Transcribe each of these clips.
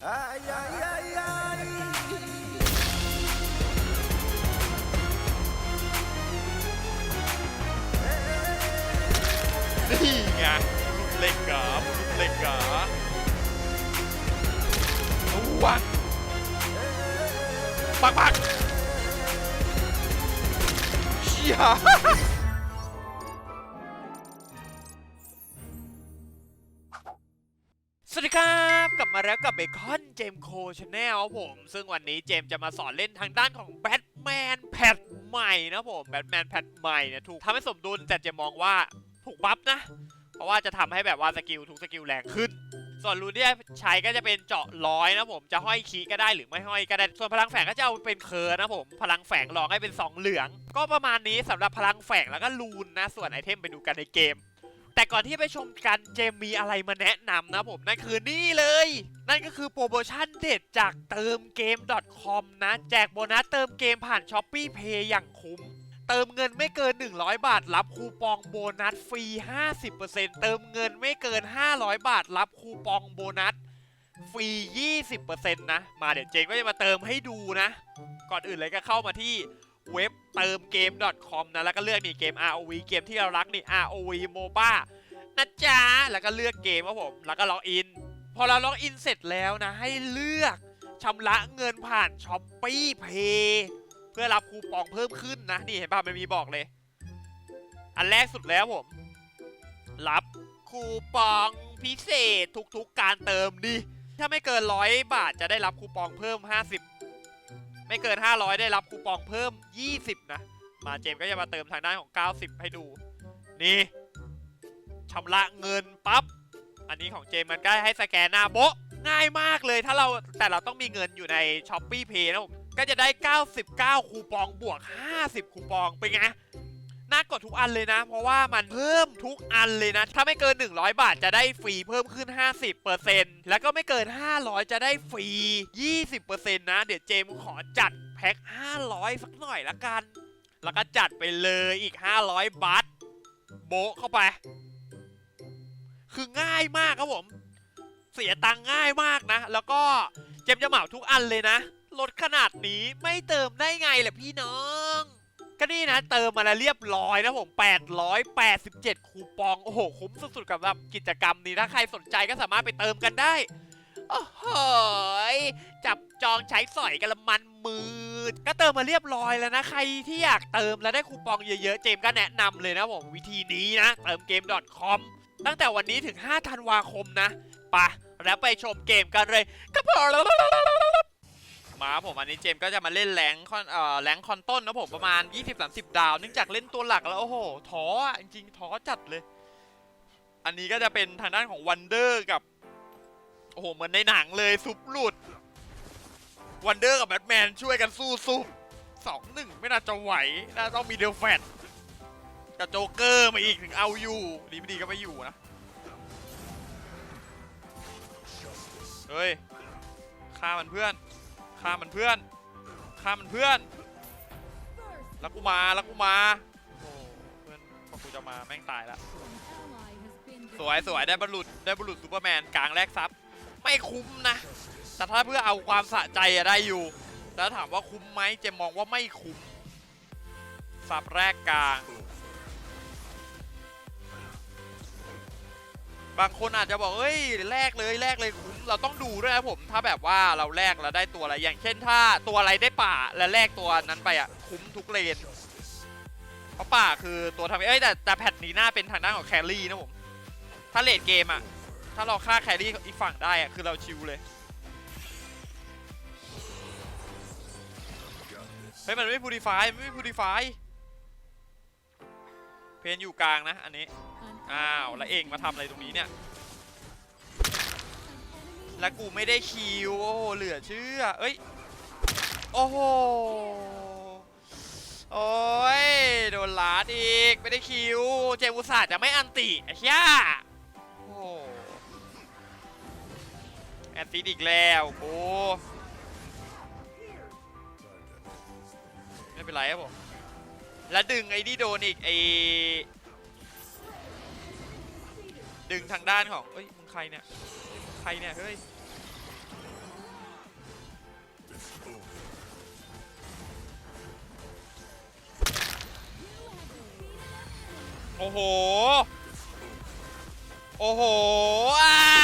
Ay, ay, ay, ay. นี่ไงลูกเล็กเหรอลูกเล็กเหรอเอาวปักปักเชี่ย กับกับเบคอนเจมโคชแนลครับผม ซึ่งวันนี้เจมส์จะมาสอนเล่นทางด้านของแบทแมนแพทใหม่นะผมแบทแมนแพทใหม่เนี่ยถูกทำให้สมดุลแต่เจะมองว่าถูกบัฟนะ เพราะว่าจะทำให้แบบว่าสกิลทุกสกิลแรงขึ้น ส่วนรูนที่ใช้ก็จะเป็นเจาะร้อยนะผมจะห้อยคีก็ได้หรือไม่ห้อยก็ได้ ส่วนพลังแฝงก็จะเอาเป็นเคอร์นะผม พลังแฝงลองให้เป็น 2 เหลือง ก็ประมาณนี้สำหรับพลังแฝงแล้วก็รูนนะ ส่วนไอเทมไปดูกันในเกม แต่ก่อนที่ไปชมกันเจมมีอะไรมาแนะนำนะผม นั่นคือนี่เลย นั่นก็คือโปรโมชั่นเด็ดจากเติมเกม .com นะ แจกโบนัสเติมเกมผ่าน s h อ p e e Pay อย่างคุ้มเติมเงินไม่เกิน 100 บาท รับคูปองโบนัสฟรี 50%เติมเงินไม่เกิน 500 บาท รับคูปองโบนัสฟรี 20%นะ มาเดี๋ยวเจนก็จะมาเติมให้ดูนะ ก่อนอื่นเลยก็เข้ามาที่ เว็บเติมเกม .com นะแล้วก็เลือกนี่เกม ROV เกมที่เรารักนี่ ROV MOBA นะจ๊ะแล้วก็เลือกเกมครับผมแล้วก็ล็อกอิน พอเราล็อกอินเสร็จแล้วนะให้เลือกชำระเงินผ่าน s h อ p e e Pay เพื่อรับคูปองเพิ่มขึ้นนะนี่เห็นป่ะมันมีบอกเลย อันแรกสุดแล้วผม รับคูปองพิเศษทุกๆการเติมดิถ้าไม่เกินร้อยบาทจะได้รับคูปองเพิ่ม 50 ไม่เกิน 500 ได้รับคูปองเพิ่ม 20 นะ มาเจมก็จะมาเติมทางด้านของ 90 ให้ดู นี่ชำระเงินปั๊บ อันนี้ของเจมมันก็ให้สแกนหน้าโบ๊ะง่ายมากเลยถ้าเราแต่เราต้องมีเงินอยู่ใน s h อ p e e Pay นะผมก็จะได้ 99 คูปองบวก 50 คูปองเป็นไง น่ากดทุกอันเลยนะ เพราะว่ามันเพิ่มทุกอันเลยนะ ถ้าไม่เกิน 100 บาทจะได้ฟรีเพิ่มขึ้น 50%แล้วก็ไม่เกิน 500 จะได้ฟรี 20%นะ เดี๋ยวเจมส์ขอจัดแพ็ค 500 สักหน่อยละกัน แล้วก็จัดไปเลยอีก 500บัตโบะเข้าไป คือง่ายมากครับผม เสียตังง่ายมากนะ แล้วก็เจมส์จะเหมาทุกอันเลยนะลดขนาดนี้ไม่เติมได้ไงแหละพี่น้อง ก็นี่นะเติมมาแล้วเรียบร้อยนะผม 887 คูปอง โอ้โห คุ้มสุดๆกับแบบกิจกรรมนี้ ถ้าใครสนใจก็สามารถไปเติมกันได้ โอ้โหยจับจองใช้สอยกันละมันมืด ก็เติมมาเรียบร้อยแล้วนะ ใครที่อยากเติมแล้วได้คูปองเยอะๆ เจมก็แนะนำเลยนะผม วิธีนี้นะ เติมเกม .com ตั้งแต่วันนี้ถึง 5 ธันวาคมนะ ปะ แล้วไปชมเกมกันเลยก็พอแล้ว มาผมอันนี้เจมก็จะมาเล่นแรงคอนเอ่อแรงคอนต้นนะผมประมาณ 20-30 ดาว เนื่องจากเล่นตัวหลักแล้ว โอ้โหท้อจริงๆท้อจัดเลย อันนี้ก็จะเป็นทางด้านของวันเดอร์กับ โอ้โห เหมือนในหนังเลยซุปหลุดวันเดอร์กับแบทแมนช่วยกันสู้ซุปสองหนึ่งไม่น่าจะไหว น่าต้องมีเดลแฟตกับโจเกอร์มาอีกถึงเอาอยู่ ดีไม่ดีก็ไม่อยู่นะ เฮ้ยฆ่ามันเพื่อน ฆ่ามันเพื่อนฆ่ามันเพื่อนแล้วกูมาแล้วกูมาโอ้เพื่อนพอกูจะมาแม่งตายละสวยสวยได้บรรลุได้บรรลุซูเปอร์แมนกลางแรกซับไม่คุ้มนะ แต่ถ้าเพื่อเอาความสะใจอะได้อยู่ แล้วถามว่าคุ้มไหมเจมมองว่าไม่คุ้มซับแรกกลาง บางคนอาจจะบอกเอ้ยแลกเลยแลกเลยคุ้มเราต้องดูด้วยนะผมถ้าแบบว่าเราแลกแล้วได้ตัวอะไรอย่างเช่น ถ้าตัวอะไรได้ป่าแล้วแลกตัวนั้นไปอะคุ้มทุกเลนเพราะป่าคือตัวทำเอ้ยแต่แต่แพทนี้น่าเป็นทางด้านของแครี่นะผมถ้าเลดเกมอะถ้าเราฆ่าแครี่อีกฝั่งได้อะคือเราชิวเลยเฮ้ยมันไม่พูดิฟไม่พูดิฟเพนอยู่กลางนะอันนี้ อ้าว แล้วเองมาทำอะไรตรงนี้เนี่ย แล้วกูไม่ได้คิว โอ้โห เหลือเชื่อ เอ้ย โอ้โห โอ้ย โดนลาดอีก ไม่ได้คิว เจมุสาจะไม่อันติไอ้เหี้ยโอ้โหแอนติดอีกแล้วโอ้ไม่เป็นไรครับผม แล้วดึงไอ้นี่โดนอีกไอ ดึงทางด้านของเอ้ยมึงใครเนี่ยใครเนี่ยเฮ้ยโอ้โห โอ้โหอ่า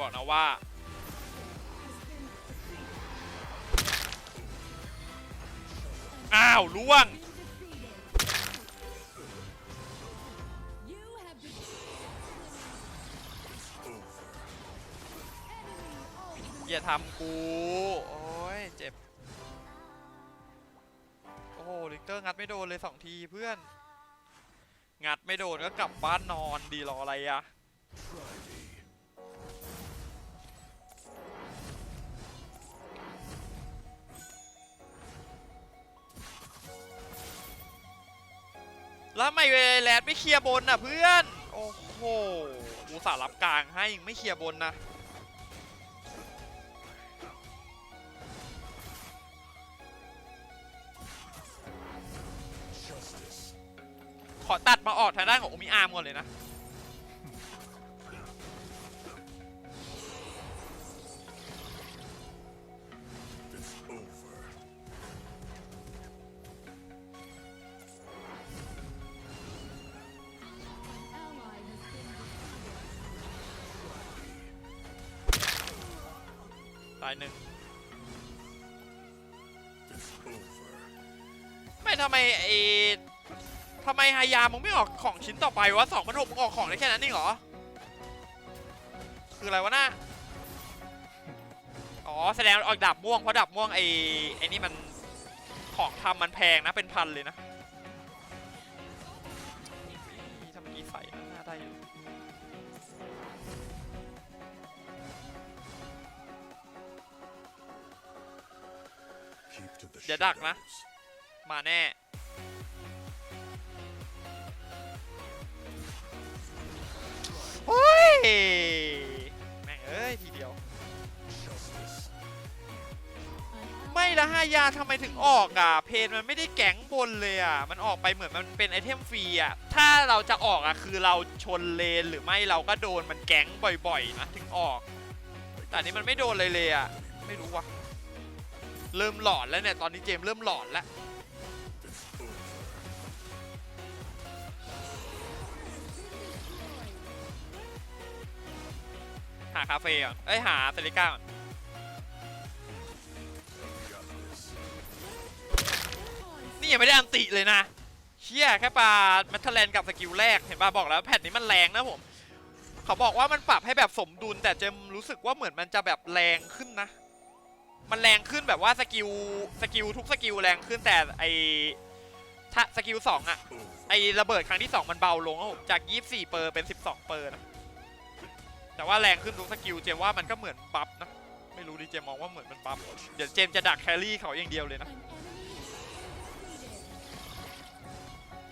บอกนะว่า อ้าวล่วง อย่าทำกู โอ้ย เจ็บ โอ้โห ลิกเตอร์งัดไม่โดนเลยสองทีเพื่อน งัดไม่โดนก็กลับบ้านนอนดีรออะไรอะ แล้วไม่เวแลนด์ไม่เคลียร์บนน่ะเพื่อน โอ้โหกูสารับกลางให้ยังไม่เคลียร์บนนะขอตัดมาออกทางด้านของโอมิอาร์มก่อนเลยนะายหนึ่งไม่ทำไมไอ้ทำไมฮายามึงไม่ออกของชิ้นต่อไปวะสองพันหกมึงออกของได้แค่นั้นเองเหรอ คืออะไรวะน่าอ๋อแสดงออกดาบม่วงเพราะดาบม่วงไอ้ไอ้นี่มันของทำมันแพงนะเป็นพันเลยนะ อย่าดัดักนะ มาแน่ โอ้ย แม่งเอ้ย ทีเดียว ไม่ละฮายาทำไมถึงออกอะ เพนมันไม่ได้แก๊งบนเลยอะ มันออกไปเหมือนมันเป็นไอเทมฟรีอะ ถ้าเราจะออกอะ คือเราชนเลนหรือไม่เราก็โดนมันแก๊งบ่อยๆนะถึงออก แต่นนี้มันไม่โดนเลยเลยอะ ไม่รู้ว่ะ เริ่มหลอนแล้วเนี่ย ตอนนี้เจมเริ่มหลอนแล้ว หาคาเฟ่ก่อนเอ้ย หาเซริก้าก่อนนี่ยังไม่ได้อันติเลยนะเชี่ยแค่ปาแมทเทอร์แลนกับสกิลแรก เห็นป่ะบอกแล้วแพทนี้มันแรงนะผม เขาบอกว่ามันปรับให้แบบสมดุล แต่เจมรู้สึกว่าเหมือนมันจะแบบแรงขึ้นนะ มันแรงขึ้นแบบว่าสกิลสกิลทุกสกิลแรงขึ้นแต่ไอถ้าสกิลสองอะไอระเบิดครั้งที่สองมันเบาลงครับผมจาก 24 เปอร์เป็น 12 เปอร์นะแต่ว่าแรงขึ้นทุกสกิลเจมว่ามันก็เหมือนบัฟนะไม่รู้ดิเจมมองว่าเหมือนมันบัฟเดี๋ยวเจมจะดักแครี่เขาอย่างเดียวเลยนะ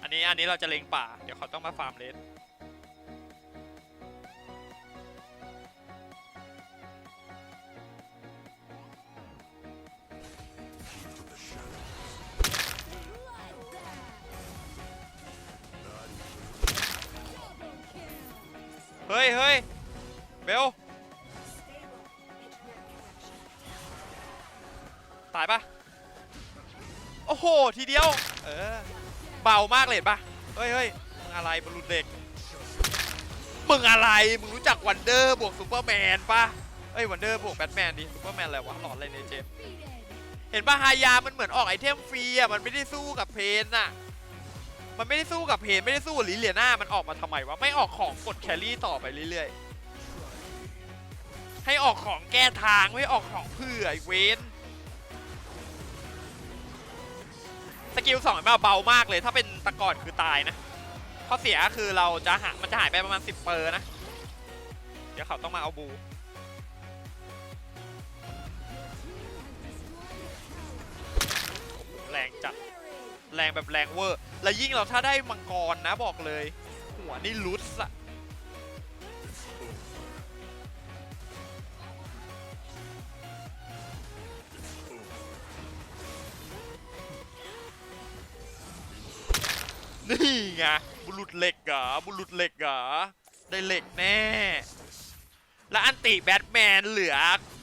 อันนี้อันนี้เราจะเลงป่าเดี๋ยวเขาต้องมาฟาร์มเลน ฮ้ยเฮ้ยเบลตายปะโอ้โห ทีเดียว เออ เบามากเลยปะเฮ้ยเฮ้ยมึงอะไรบอลลูนเด็ก มึงอะไร มึงรู้จักวันเดอร์บวกซูเปอร์แมนปะเอ้ยวันเดอร์บวกแบทแมนดิซูเปอร์แมนอะไรวะหลอนอะไรเนี่ยเจมส์เห็นปะฮายามันเหมือนออกไอเทมฟรีอะมันไม่ได้สู้กับเพนอะ มันไม่ได้สู้กับเพนไม่ได้สู้กับลิเลียนามันออกมาทำไมวะ ไม่ออกของกดแครี่ต่อไปเรื่อยๆ ให้ออกของแก้ทางไม่ออกของเพื่อไอเวนสกิลสองมาเบามากเลย ถ้าเป็นตะกอนคือตายนะข้อเสียคือเราจะหามันจะหายไปประมาณ 10 เปอร์นะ เดี๋ยวเขาต้องมาเอาบูแรงจัด แรงแบบแรงเวอร์ แล้วยิ่งเราถ้าได้มังกรนะบอกเลย หัวนี่ลุดอะนี่ไงบุรุษเหล็กเหรอบุรุษเหล็กเหรอได้เหล็กแน่ แล้วอันติแบทแมนเหลือ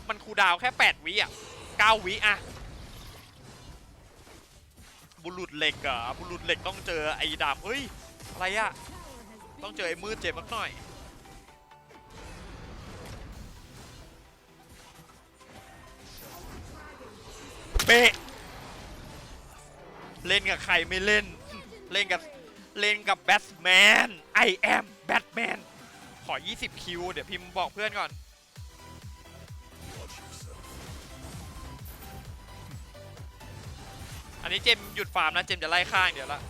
มันคูดาวแค่ 8 วิอะ 9 วิอะ บุรุษเหล็กอะบุรุษเหล็กต้องเจอไอ้ดำเฮ้ยอะไรอะต้องเจอไอ้มืดเจ็บมสักหน่อยเป๊ะเล่นกับใครไม่เล่น เล่นกับเล่นกับแบทแมน I am Batman ขอ 20 คิว เดี๋ยวพิมพ์บอกเพื่อนก่อน อันนี้เจมหยุดฟาร์มนะเจมจะไล่ข้างเดี๋ยวละ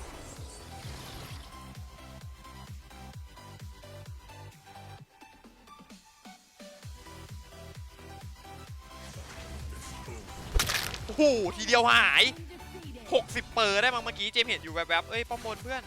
โอ้โหทีเดียวหาย 60 เปอร์ได้มั้งเมื่อกี้เจมเห็นอยู่แวบๆเอ้ยป้อมบนเพื่อน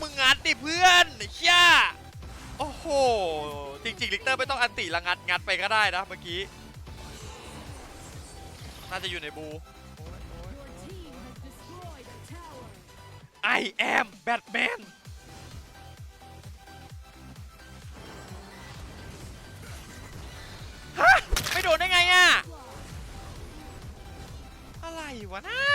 มึงงัดดิเพื่อนเชี่ยโอ้โห จริงๆลิกเตอร์ไม่ต้องอันติละงัดงัดไปก็ได้นะเมื่อกี้ น่าจะอยู่ในบู Your team has destroyed a tower. I am Batman ฮะ ไม่โดนได้ไงอะอะไรวะน่า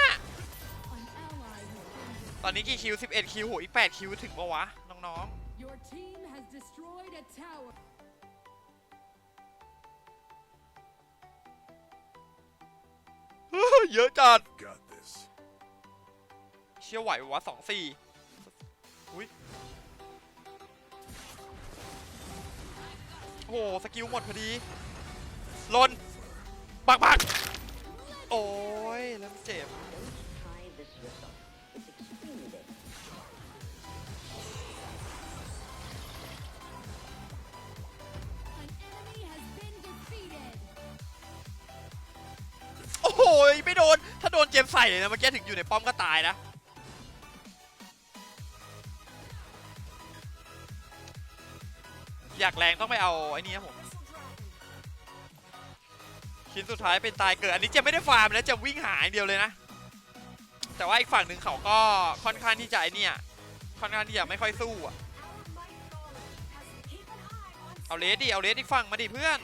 ตอนนี้กี่คิว 11 คิวโหอีก 8 คิวถึงปะวะ น้อง Your team has destroyed a tower. ๆเยอะจัด Got this. เชี่ยวไหวปะวะสองสี่อุ้ยโอ้โหสกิลหมดพอดีลนบักบักโอ้ยแล้วมันเจ็บ โดนเจมใส่เลยนะเมื่อกี้ถึงอยู่ในป้อมก็ตายนะอยากแรงต้องไปเอาไอ้นี่ครับผมชิ้นสุดท้ายเป็นตายเกิดอันนี้จมไม่ได้ฟาร์มนะเจมวิ่งหาอย่างเดียวเลยนะ แต่ว่าอีกฝั่งหนึ่งเขาก็ค่อนข้างที่จะไอเนี่ยค่อนข้างที่จะไม่ค่อยสู้อะเอาเลสดิเอาเลสอีกฝั่งมาดิเพื่อน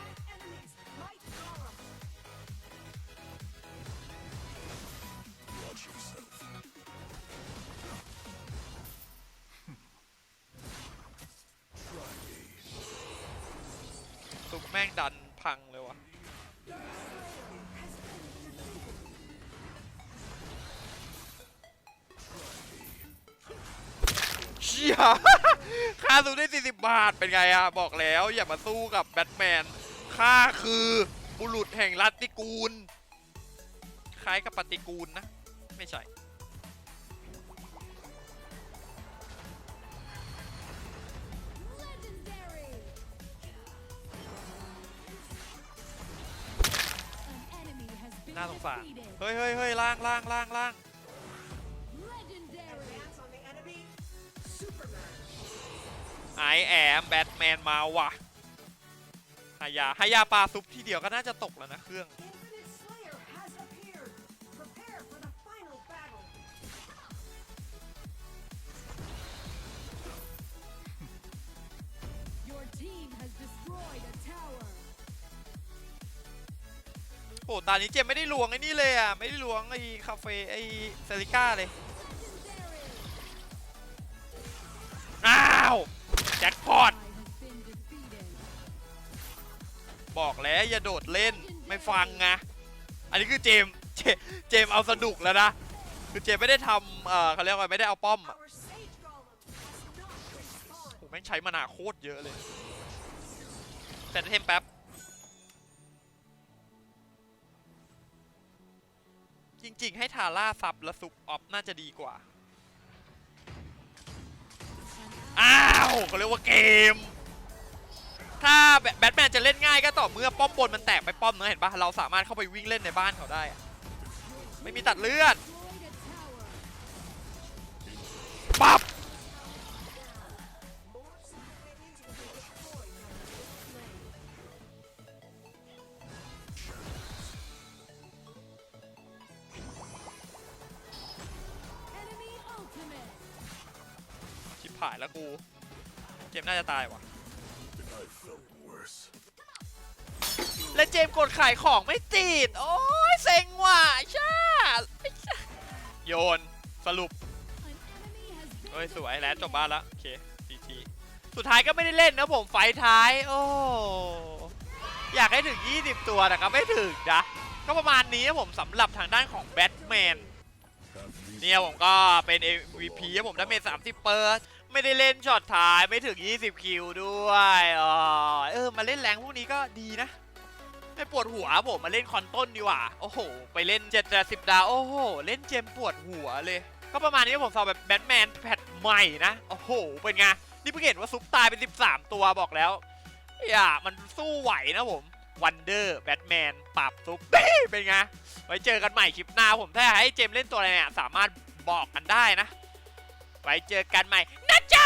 แม่งดันพังเลยวะเชียค่าสู้ได้ 40 บาท เป็นไงอะบอกแล้วอย่ามาสู้กับแบทแมนค่าคือบุรุษแห่งรัตติกูล คล้ายกับปฏิกูลนะ ไม่ใช่ น่าสงสาร defeated. เฮ้ยเฮ้ยเฮ้ยล่างล่างล่างล่าง Legendary. ไอแอมแบทแมนมาว่ะฮายาฮายาปลาซุปที่เดียวก็น่าจะตกแล้วนะเครื่อง โอ้ตอนนี้เจมไม่ได้ลวงไอ้นี่เลยอะ ไม่ได้ลวงไอ้คาเฟ่ไอ้เซริก้าเลย อ้าว แจ็คพอต บอกแล้วอย่าโดดเล่นไม่ฟังไงอันนี้คือเจม เจมเอาสนุกแล้วนะ คือเจมไม่ได้ทำเออเขาเรียกว่าไม่ได้เอาป้อมอะ Our Sage Golem has not โอ้ respawned. แม่งใช้มานาโคตรเยอะเลย แต่เทมแป๊บ จริงๆ ให้ทาร่าซับและซุปออฟน่าจะดีกว่า อ้าวเขาเรียกว่าเกม ถ้าแบทแมนจะเล่นง่ายก็ต่อเมื่อป้อมบนมันแตกไปป้อมเนอะเห็นปะเราสามารถเข้าไปวิ่งเล่นในบ้านเขาได้ ไม่มีตัดเลือดป๊อปับ กูเจมส์น่าจะตายว่ะและเจมส์กดขายของไม่ติด โอ้ยเซ็งว่ะชาโยนสรุปเฮ้ยสวยแล้วจบบ้านล้วโอเคทีทีสุดท้ายก็ไม่ได้เล่นนะผมไฟท้าย โอ้อยากให้ถึง 20 ตัวแต่ก็ไม่ถึงนะ ก็ประมาณนี้นะผมสำหรับทางด้านของแบทแมนเนี่ยผมก็เป็น MVP ผมได้เมจ30 เปอร์ ไม่ได้เล่นช็อตท้ายไม่ถึง 20 คิวด้วยเออเออมาเล่นแรงพวกนี้ก็ดีนะ ไม่ปวดหัวผมมาเล่นคอนต้นดีกว่า โอ้โห ไปเล่น7 10ดาวโอ้โห เล่นเจมปวดหัวเลย ก็ประมาณนี้ผมสอบแบบแบทแมนแพทใหม่นะ โอ้โห เป็นไง นี่เพิ่งเห็นว่าซุปตายเป็น 13 ตัวบอกแล้วอย่ามันสู้ไหวนะผมวันเดอร์แบทแมนปราบซุปเป็นไงไว้เจอกันใหม่คลิปหน้าผมถ้าให้เจมเล่นตัวอะไรเนี่ยสามารถบอกกันได้นะ ไว้เจอกันใหม่นะจ๊ะ